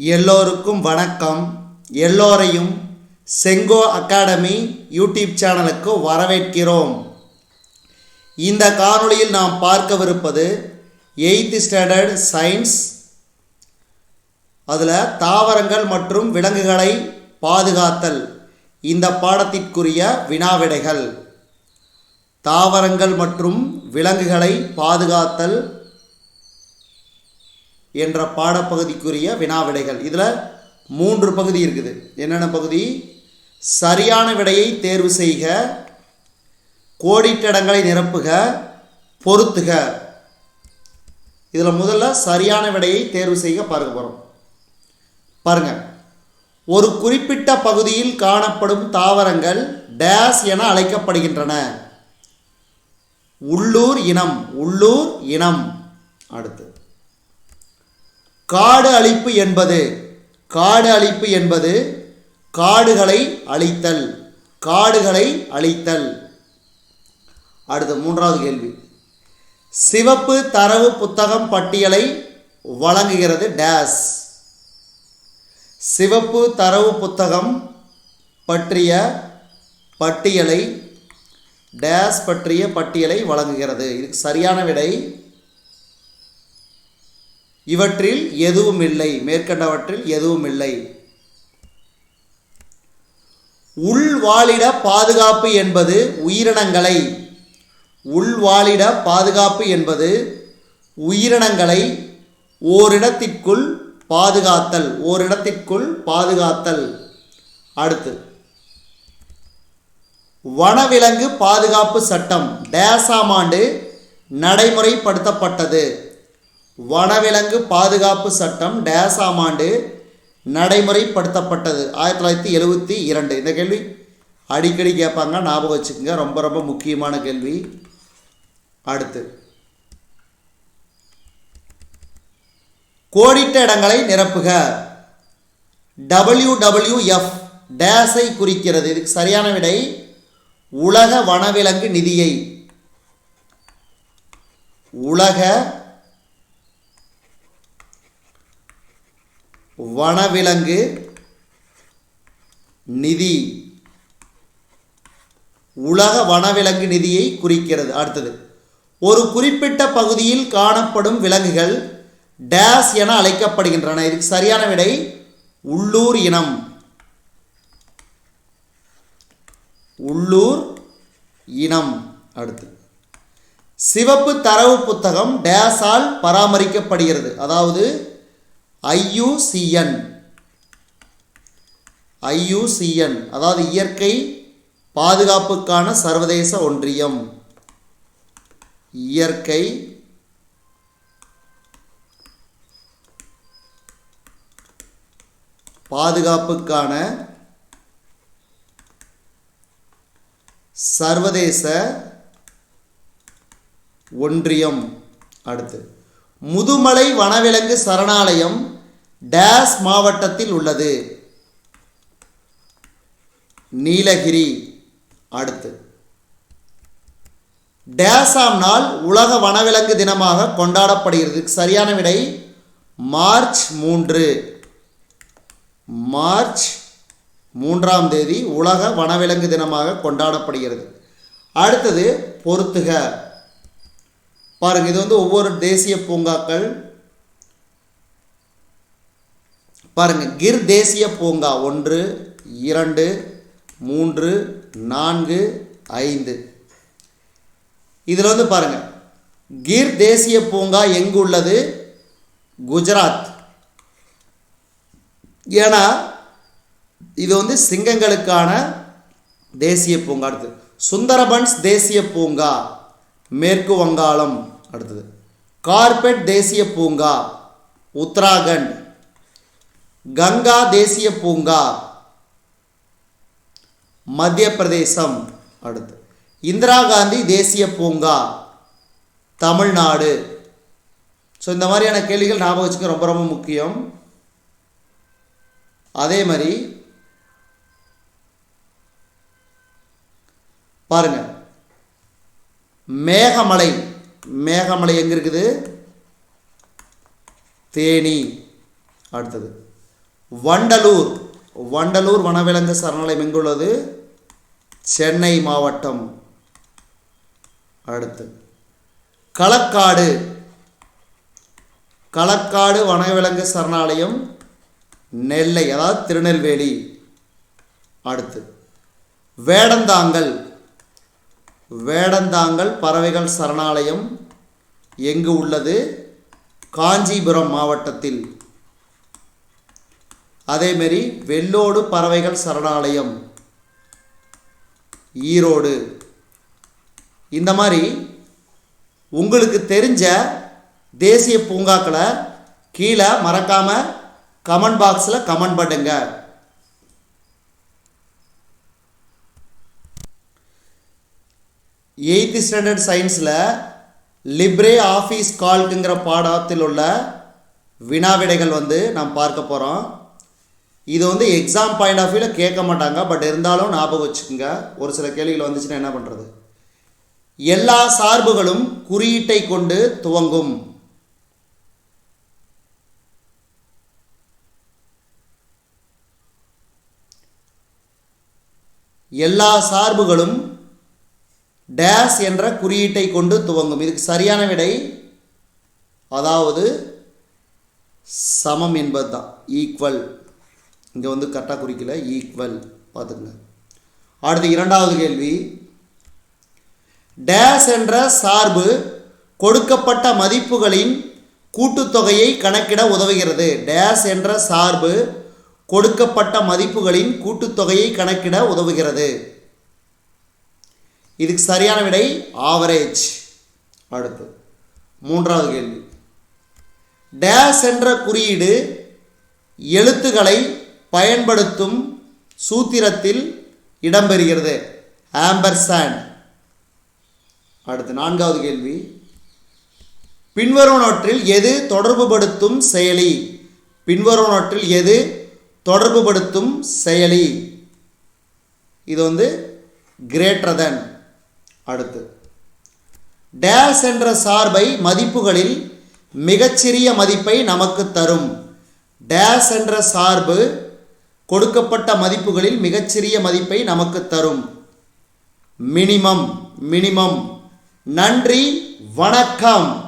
எல்லோருக்கும் வணக்கம். எல்லோரையும் செங்கோ அகாடமி யூடியூப் சேனலுக்கு வரவேற்கிறோம். இந்த காணொளியில் நாம் பார்க்கவிருப்பது எயித்து ஸ்டாண்டர்ட் சயின்ஸ். அதில் தாவரங்கள் மற்றும் விலங்குகளை பாதுகாத்தல். இந்த பாடத்திற்குரிய வினாவிடைகள். தாவரங்கள் மற்றும் விலங்குகளை பாதுகாத்தல். என்ற பாடப்பகுதிக்குரிய வினாவிடைகள். இதில் மூன்று பகுதி இருக்குது. என்னென்ன பகுதி? சரியான விடையை தேர்வு செய்க கோடிட்டடங்களை நிரப்புக பொருத்துக. இதில் முதல்ல சரியான விடையை தேர்வு செய்க பார்க்க போகிறோம் பாருங்கள் ஒரு குறிப்பிட்ட பகுதியில் காணப்படும் தாவரங்கள் டேஸ் என அழைக்கப்படுகின்றன. உள்ளூர் இனம் உள்ளூர் இனம். அடுத்து. காடு அழிப்பு என்பது காடு அழிப்பு என்பது காடுகளை அழித்தல் காடுகளை அழித்தல். அடுத்த மூன்றாவது கேள்வி. சிவப்பு தரவு புத்தகம் பட்டியலை வழங்குகிறது டேஸ். சிவப்பு தரவு புத்தகம் பற்றிய பட்டியலை டேஸ் பற்றிய பட்டியலை வழங்குகிறது. இதுக்கு சரியான விடை இவற்றில் எதுவும் இல்லை. மேற்கண்டவற்றில் எதுவும் இல்லை. உள்வாளிட பாதுகாப்பு என்பது உயிரினங்களை. உள்வாளிட பாதுகாப்பு என்பது உயிரினங்களை ஓரிடத்திற்குள் பாதுகாத்தல். ஓரிடத்திற்குள் பாதுகாத்தல். அடுத்து. வனவிலங்கு பாதுகாப்பு சட்டம். டேசாம் ஆண்டு நடைமுறைப்படுத்தப்பட்டது. வனவிலங்கு பாதுகாப்பு சட்டம் டேசாம் ஆண்டு நடைமுறைப்படுத்தப்பட்டது. ஆயிரத்தி தொள்ளாயிரத்தி எழுபத்தி இரண்டு. இந்த கேள்வி அடிக்கடி கேட்பாங்க ஞாபகம் வச்சுக்கோங்க. ரொம்ப ரொம்ப முக்கியமான கேள்வி. அடுத்து. கோடிட்ட இடங்களை நிரப்புக. டபிள்யூடபிள்யூஎஃப் டேஸை குறிக்கிறது. இதுக்கு சரியான விடை உலக வனவிலங்கு நிதியை. உலக வனவிலங்கு நிதி. உலக வனவிலங்கு நிதியை குறிக்கிறது. அடுத்தது ஒரு குறிப்பிட்ட பகுதியில் காணப்படும் விலங்குகள் டேஸ் என அழைக்கப்படுகின்றன. இதுக்கு சரியான விடை உள்ளூர் இனம். உள்ளூர் இனம். அடுத்து சிவப்பு தரவு புத்தகம் டேஸால் பராமரிக்கப்படுகிறது. அதாவது ஐயூசிஎன் ஐயூசிஎன் அதாவது இயற்கை பாதுகாப்புக்கான சர்வதேச ஒன்றியம். இயற்கை பாதுகாப்புக்கான சர்வதேச ஒன்றியம். அடுத்து. முதுமலை வனவிலங்கு சரணாலயம் டேஸ் மாவட்டத்தில் உள்ளது. நீலகிரி அடுத்து. டேசாம் நாள் உலக வனவிலங்கு தினமாக கொண்டாடப்படுகிறது. சரியான விடை மார்ச் மூன்று. மார்ச் மூன்றாம் தேதி உலக வனவிலங்கு தினமாக கொண்டாடப்படுகிறது. அடுத்தது பொறுத்துக. பாருங்கள் இது வந்து ஒவ்வொரு தேசிய பூங்காக்கள். பாருங்கள் கிர் தேசிய பூங்கா ஒன்று இரண்டு மூன்று நான்கு ஐந்து. இதில் வந்து பாருங்கள் கிர் தேசிய பூங்கா எங்கு உள்ளது? குஜராத். ஏன்னா இது வந்து சிங்கங்களுக்கான தேசிய பூங்கா அடுத்து. சுந்தரபன்ஸ் தேசிய பூங்கா. மேற்கு வங்காளம் அடுத்தது. கார்பெட் தேசிய பூங்கா உத்தராகண்ட். கங்கா தேசிய பூங்கா மத்திய பிரதேசம் அடுத்து. இந்திரா காந்தி தேசிய பூங்கா தமிழ்நாடு. ஸோ இந்த மாதிரியான கேள்விகள் ஞாபகம் வச்சுக்க ரொம்ப ரொம்ப முக்கியம். அதே மாதிரி பாருங்கள் மேகமலை. மேகமலை எங்கே இருக்குது தேனி. அடுத்தது. வண்டலூர். வண்டலூர் வனவிலங்கு சரணாலயம் எங்குள்ளது? சென்னை மாவட்டம். அடுத்து. களக்காடு. களக்காடு வனவிலங்கு சரணாலயம் நெல்லை அதாவது திருநெல்வேலி. அடுத்து. வேடந்தாங்கல். வேடந்தாங்கல் பறவைகள் சரணாலயம் எங்கு உள்ளது? காஞ்சிபுரம் மாவட்டத்தில். அதேமாரி வெள்ளோடு பறவைகள் சரணாலயம் ஈரோடு. இந்த மாதிரி உங்களுக்கு தெரிஞ்ச தேசிய பூங்காக்களை கீழே மறக்காமல் கமெண்ட் பாக்ஸில் கமெண்ட் பண்ணுங்கள் எயித்து ஸ்டாண்டர்ட் சயின்ஸில் லிப்ரே ஆஃபீஸ் கால்க்குங்கிற பாடத்தில் உள்ள வினாவிடைகள் வந்து நாம் பார்க்க போகிறோம் இது வந்து எக்ஸாம் பாயிண்ட் ஆஃப் வியூவில் கேட்க மாட்டாங்க. பட் இருந்தாலும் ஞாபகம் வச்சுக்கோங்க. ஒரு சில கேள்விகள் வந்துச்சுன்னா என்ன பண்ணுறது எல்லா சார்புகளும் குறியீட்டை கொண்டு துவங்கும். எல்லா சார்புகளும் டேஸ் என்ற குறியீட்டை கொண்டு துவங்கும். இதுக்கு சரியான விடை அதாவது சமம் என்பது தான் ஈக்குவல் இங்கே வந்து கரெக்டாக குறிக்கல. ஈக்குவல் பார்த்துங்க அடுத்து இரண்டாவது கேள்வி. டேஸ் என்ற சார்பு கொடுக்கப்பட்ட மதிப்புகளின் கூட்டுத்தொகையை கணக்கிட உதவுகிறது. டேஸ் என்ற சார்பு கொடுக்கப்பட்ட மதிப்புகளின் கூட்டுத்தொகையை கணக்கிட உதவுகிறது. இதுக்கு சரியான விடை ஆவரேஜ் அடுத்து மூன்றாவது கேள்வி. டேஸ் என்ற குறியீடு எழுத்துக்களை பயன்படுத்தும் சூத்திரத்தில் இடம்பெறுகிறது. ஆம்பர்சாண்ட் அடுத்து நான்காவது கேள்வி. பின்வருவனவற்றில் எது தொடர்புபடுத்தும் செயலி? பின்வருவனவற்றில் எது தொடர்புபடுத்தும் செயலி? இது வந்து கிரேட்டர் தென் அடுத்து. டேஸ் என்ற சார்பை மதிப்புகளில் மிகச்சிறிய மதிப்பை நமக்கு தரும். டேஸ் என்ற சார்பு கொடுக்கப்பட்ட மதிப்புகளில் மிகச்சிறிய மதிப்பை நமக்கு தரும். Minimum minimum. நன்றி வணக்கம்.